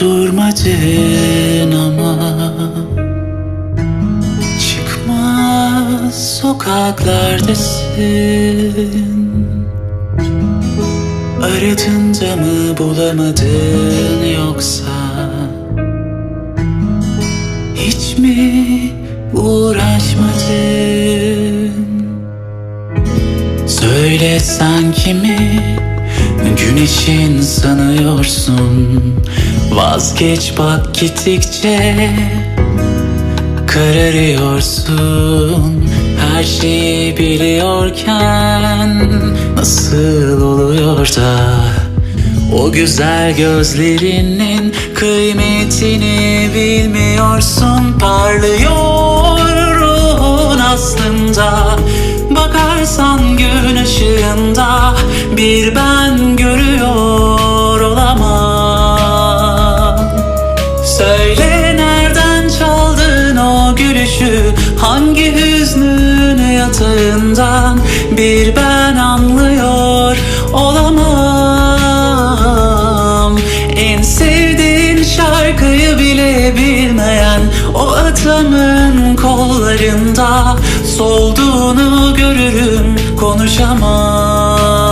uğraşmadın ama Çıkmaz sokaklardasın. Aradın mı bulamadın yoksa? Hiç mi uğraşmadın? Söyle sen kimi Güneşin sanıyorsun. Vazgeç bak gittikçe. Kararıyorsun. Her şeyi biliyorken Nasıl oluyor da O güzel gözlerinin Kıymetini bilmiyorsun. Parlıyor ruhun aslında Bakarsan gün ışığında Bir ben görüyor olamam. Söyle nereden çaldın o gülüşü? Hangi hüznün yatağından Bir ben anlıyor olamam? En sevdiğin şarkıyı bile bilmeyen O adamın kollarında Solduğunu görürüm konuşamam.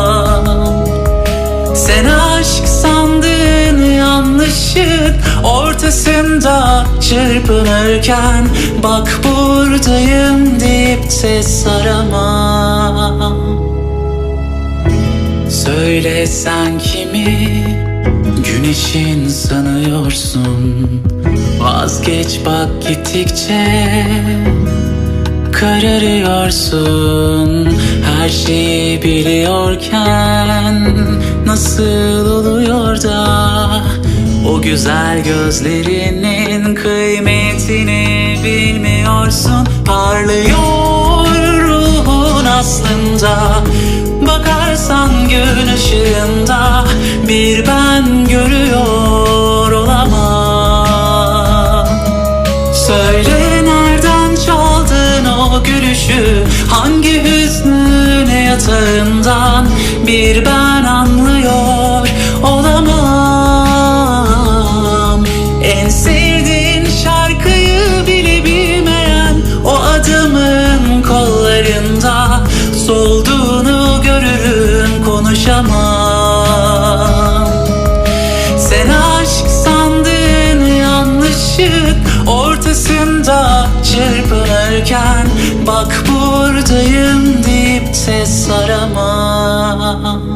Sen aşk sandığın yanlışın ortasında çırpınırken Bak buradayım deyip de saramam Söyle sen kimi güneşin sanıyorsun? Vazgeç bak gittikçe Kararıyorsun. Her şeyi biliyorken Nasıl oluyor da o güzel gözlerinin kıymetini bilmiyorsun. Parlıyor ruhun aslında. Bakarsan gün ışığında gülüşü Hangi hüznün yatağından Bir ben anlıyor olamam. En sevdiğin şarkıyı bile bilmeyen O adamın kollarında Solduğunu görürüm konuşamam. Sen aşk sandığın yanlışlık ortasında çırpınırken Bak buradayım deyip de saramam